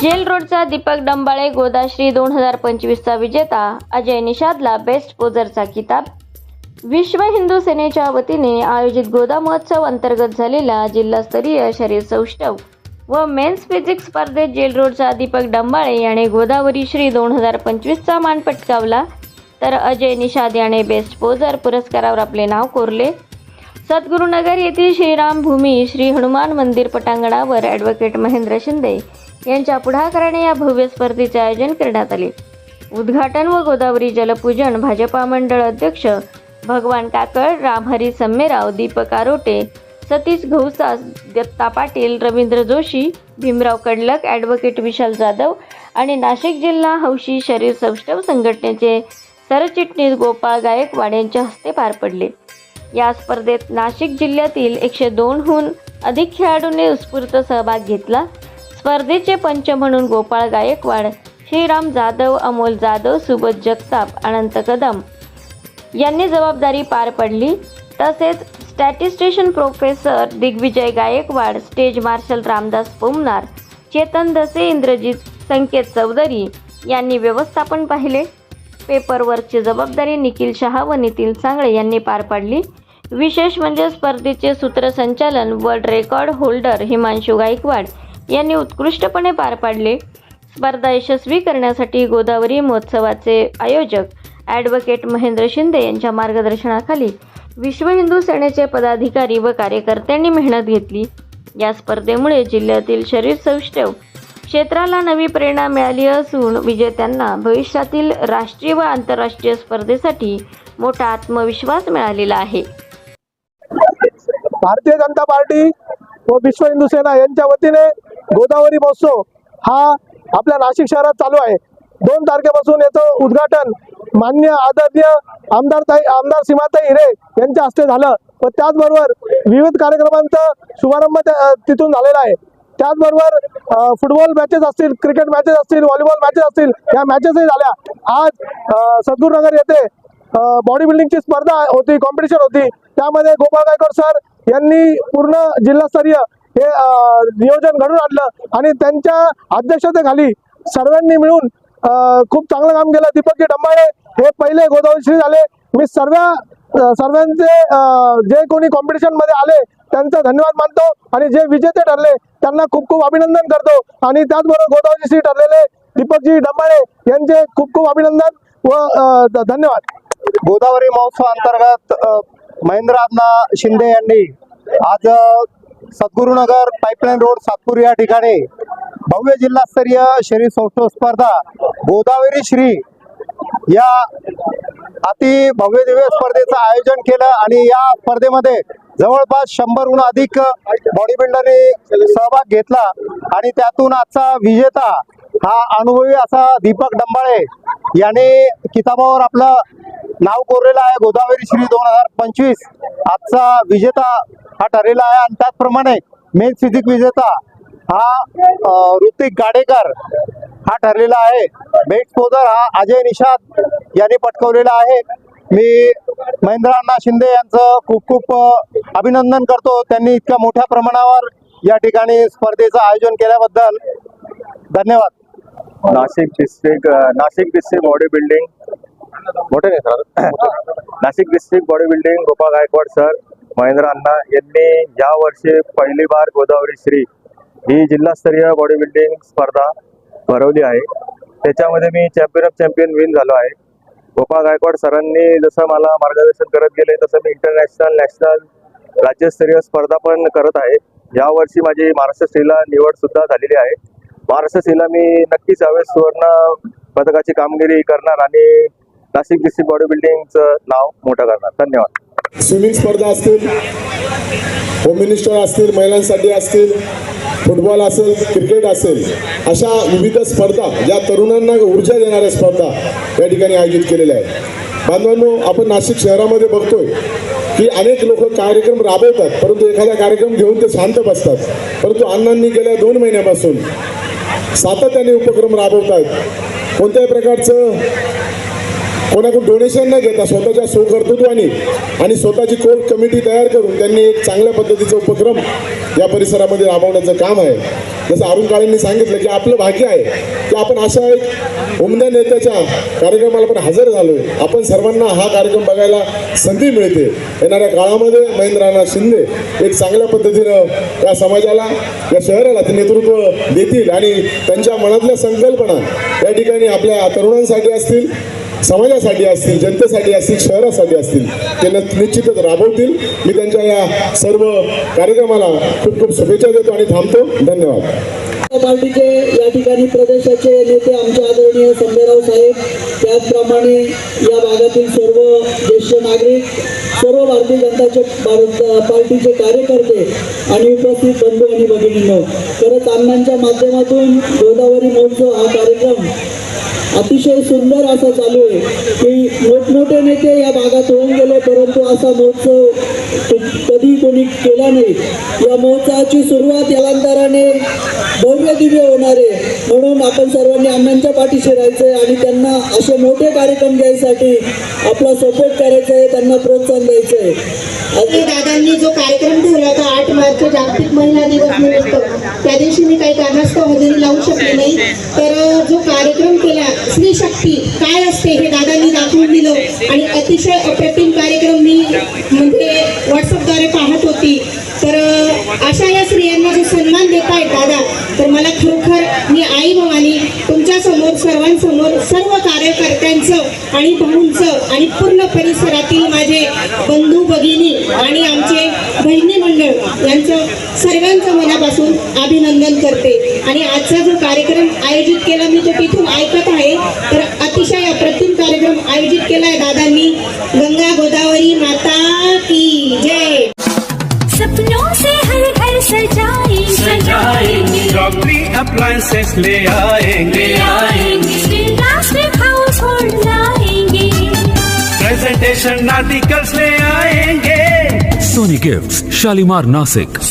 Gel रोडचा दीपक डंबाळे गोदाश्री दोन हजार पंचवीसचा विजेता अजय निषादला बेस्ट पोजरचा किताब. विश्व हिंदू सेनेच्या वतीने आयोजित गोदा महोत्सव अंतर्गत झालेला जिल्हास्तरीय शरीर सौष्ठव व मेन्स फिजिक्स स्पर्धेत जेल रोडचा दीपक डंबाळे याने गोदावरी श्री दोन हजार पंचवीसचा मान पटकावला. तर अजय निषाद याने बेस्ट पोजर पुरस्कारावर आपले नाव कोरले. सद्गुरुनगर येथील श्रीराम भूमी श्री हनुमान मंदिर पटांगणावर ॲडव्होकेट महेंद्र शिंदे यांच्या पुढाकाराने या भव्य स्पर्धेचे आयोजन करण्यात आले. उद्घाटन व गोदावरी जलपूजन भाजपा मंडळ अध्यक्ष भगवान काकड रामहरी सम्मेराव दीपक आरोटे सतीश घौसास दत्ता पाटील रवींद्र जोशी भीमराव कडलक ॲडव्होकेट विशाल जाधव आणि नाशिक जिल्हा हौशी शरीर सौष्ठव संघटनेचे सरचिटणीस गोपाळ गायकवाड यांच्या हस्ते पार पडले. या स्पर्धेत नाशिक जिल्ह्यातील एकशे दोनहून अधिक खेळाडूंनी उत्स्फूर्त सहभाग घेतला. स्पर्धेचे पंच म्हणून गोपाळ गायकवाड श्रीराम जाधव अमोल जाधव सुबोध जगताप अनंत कदम यांनी जबाबदारी पार पडली. तसेच statistician professor Digvijay Gaikwad stage marshal Ramdas Pomnar Chetan Dase Indrajit Sanket Chaudhari यांनी व्यवस्थापन पाहिले. पेपरवर्कची जबाबदारी निखिल शहा व नितीन सांगळे यांनी पार पाडली. विशेष म्हणजे स्पर्धेचे सूत्रसंचालन world record holder Himanshu Gaikwad यांनी उत्कृष्टपणे पार पाडले. स्पर्धा यशस्वी करण्यासाठी गोदावरी महोत्सवाचे आयोजक ॲडव्होकेट महेंद्र शिंदे यांच्या मार्गदर्शनाखाली विश्व हिंदू सेनेचे पदाधिकारी व कार्यकर्त्यांनी मेहनत घेतली. या स्पर्धेमुळे जिल्ह्यातील शरीर सौष्ठव क्षेत्राला नवी प्रेरणा मिळाली असून विजेत्यांना भविष्यातील राष्ट्रीय व आंतरराष्ट्रीय स्पर्धेसाठी मोठा आत्मविश्वास मिळालेला आहे. भारतीय जनता पार्टी व विश्व हिंदू सेना यांच्या वतीने गोदावरी महोत्सव हा आपल्या नाशिक शहरात चालू आहे. दोन तारखेपासून याचं उद्घाटन मान्य आदरणीय आमदार ताई आमदार सीमाताई हिरे यांच्या हस्ते झालं. व त्याचबरोबर विविध कार्यक्रमांचा शुभारंभ तिथून झालेला आहे. त्याचबरोबर फुटबॉल मॅचेस असतील क्रिकेट मॅचेस असतील व्हॉलीबॉल मॅचेस असतील या मॅचेसही झाल्या. आज सद्गुरनगर येथे बॉडी बिल्डिंगची स्पर्धा होती कॉम्पिटिशन होती. त्यामध्ये गोपाळ गायकर सर यांनी पूर्ण जिल्हास्तरीय हे नियोजन घडून आणलं आणि त्यांच्या अध्यक्षतेखाली सर्वांनी मिळून खूप चांगलं काम केलं. दीपकजी डंबाळे हे पहिले गोदावरी झाले. मी सर्व सर्वांचे जे कोणी कॉम्पिटिशनमध्ये आले त्यांचा धन्यवाद मानतो आणि जे विजेते ठरले त्यांना खूप खूप अभिनंदन करतो. आणि त्याचबरोबर गोदावरी श्री ठरलेले दीपकजी डंबाळे यांचे खूप खूप अभिनंदन व धन्यवाद. गोदावरी महोत्सव अंतर्गत महेंद्र शिंदे यांनी आज सद्गुरुनगर पाईपलाईन रोड सातपूर या ठिकाणी भव्य जिल्हास्तरीय शरीर सौष्ठव स्पर्धा गोदावरी श्री या अति भव्य दिव्य स्पर्धेचं आयोजन केलं आणि या स्पर्धेमध्ये जवळपास शंभरहून अधिक बॉडी बिल्डरने सहभाग घेतला आणि त्यातून आजचा विजेता हा अनुभवी असा दीपक डंबाळे याने किताबावर आपलं नाव कोरलेलं आहे. गोदावरी श्री दोन हजार पंचवीस. आजचा विजेता हा ठरलेला आहे. आणि त्याचप्रमाणे मेन फिजिक विजेता हा ऋतिक गाडेकर हा ठरलेला आहे. बेट स्पोजर हा अजय निषाद यांनी पटकवलेला आहे. मी महेंद्र अण्णा शिंदे यांचं खूप खूप अभिनंदन करतो. त्यांनी इतक्या मोठ्या प्रमाणावर या ठिकाणी स्पर्धेचं आयोजन केल्याबद्दल धन्यवाद. Nashik district Nashik district bodybuilding मोठे नाही sir Nashik district bodybuilding Gopal Gaikwad sir Mahendra Anna यांनी या वर्षी पहिली बार गोदावरी श्री ही जिल्हास्तरीय बॉडी बिल्डिंग स्पर्धा भरवली आहे. त्याच्यामध्ये मी चॅम्पियन ऑफ चॅम्पियन विन झालो आहे. गोपाळ गायकवाड सरांनी जसं मला मार्गदर्शन करत गेले तसं मी इंटरनॅशनल नॅशनल राज्यस्तरीय स्पर्धा पण करत आहे. यावर्षी माझी महाराष्ट्र स्त्रीला निवड सुद्धा झालेली आहे. महाराष्ट्र सेला मी नक्कीच यावेळेस सुवर्ण पदकाची कामगिरी करणार आणि नाशिक डिस्ट्रिक्ट बॉडी बिल्डिंगचं नाव मोठं करणार. धन्यवाद. स्विमिंग स्पर्धा असतील होम मिनिस्टर असतील महिलांसाठी असतील फुटबॉल असेल क्रिकेट असेल अशा विविध स्पर्धा या तरुणांना ऊर्जा देणाऱ्या स्पर्धा या ठिकाणी आयोजित केलेल्या आहेत. बांधवांनो आपण नाशिक शहरामध्ये बघतोय की अनेक लोक कार्यक्रम राबवतात परंतु एखादा कार्यक्रम घेऊन ते शांत बसतात. परंतु अण्णांनी गेल्या दोन महिन्यापासून सातत्याने उपक्रम राबवतात कोणत्याही प्रकारचं कोणाकडून डोनेशन न घेता स्वतःच्या सुकर्तृत्वाने आणि स्वतःची कोर्ट कमिटी तयार करून त्यांनी एक चांगल्या पद्धतीचा उपक्रम या परिसरामध्ये राबवण्याचं काम आहे. जसं अरुण काळेंनी सांगितलं की आपलं भाग्य आहे की आपण अशा एक उमद्या नेत्याच्या कार्यक्रमाला पण हजर झालोय. आपण सर्वांना हा कार्यक्रम बघायला संधी मिळते. येणाऱ्या काळामध्ये महेंद्रनाथ शिंदे एक चांगल्या पद्धतीनं या समाजाला या शहराला ते नेतृत्व देतील आणि त्यांच्या मनातल्या संकल्पना या ठिकाणी आपल्या तरुणांसाठी असतील. समाजासाठी असतील जनतेसाठी असतील शहरासाठी असतील ते निश्चितच राबवतील. मी त्यांच्या या सर्व कार्यक्रमाला खूप खूप शुभेच्छा देतो आणि थांबतो. धन्यवाद. पार्टीचे या ठिकाणी प्रदेशाचे नेते आमचे आदरणीय संजयराव साहेब त्याचप्रमाणे या भागातील सर्व ज्येष्ठ नागरिक सर्व भारतीय जनताचे पार्टीचे कार्यकर्ते आणि उपस्थित बंधू आणि भगिनींनो खरंच अण्णांच्या माध्यमातून गोदावरी महोत्सव हा कार्यक्रम अतिशय सुंदर असा चालू आहे. की मोठमोठे नेते या भागात होऊन गेले परंतु असा महोत्सव कधी कोणी केला नाही. या महोत्सवाची सुरुवात यलांतराने भव्य दिव्य होणार आहे. म्हणून आपण सर्वांनी अण्णांच्या पाठीशी आहे आणि त्यांना असे मोठे कार्यक्रम द्यायसाठी आपला सपोर्ट करायचा आहे त्यांना प्रोत्साहन द्यायचं आहे दादांनी जो कार्यक्रम ठेवला होता आठ मार्च जागतिक महिला दिवस निमित्त त्या दिवशी मी काही कारणास्तव हजेरी लावू शकले नाही. तर जो कार्यक्रम केला शक्ती काय असते हे दादांनी दाखवून दिलं. आणि अतिशय अप्रतिम कार्यक्रम मी म्हणजे व्हॉट्सअपद्वारे पाहत होती. तर अशा या स्त्रियांना जो सन्मान देत आहेत दादा तर मला खरोखर मी आई भवानी तुमच्यासमोर सर्वांसमोर सर्व कार्यकर्त्यांचं आणि भाऊंचं आणि पूर्ण परिसरातील माझे बंधू भगिनी आणि आमचे बहिणी मंडळ यांचं सर्वांचं मनापासून अभिनंदन करते. आणि आजचा जो कार्यक्रम आयोजित केला मी तो तिथून ऐकत आहे. कार्यक्रम आयोजित केला आहे दादांनी. गंगा गोदावरी माता की जय. सपनों से हर घर सजाएंगे. सजाएंगे. क्रॉकरी अप्लायंसेस ले आएंगे. आएंगे. Plastic household. प्रेजेंटेशन आर्टिकल्स ले आएंगे. Sony Gifts, Shalimar Nasik.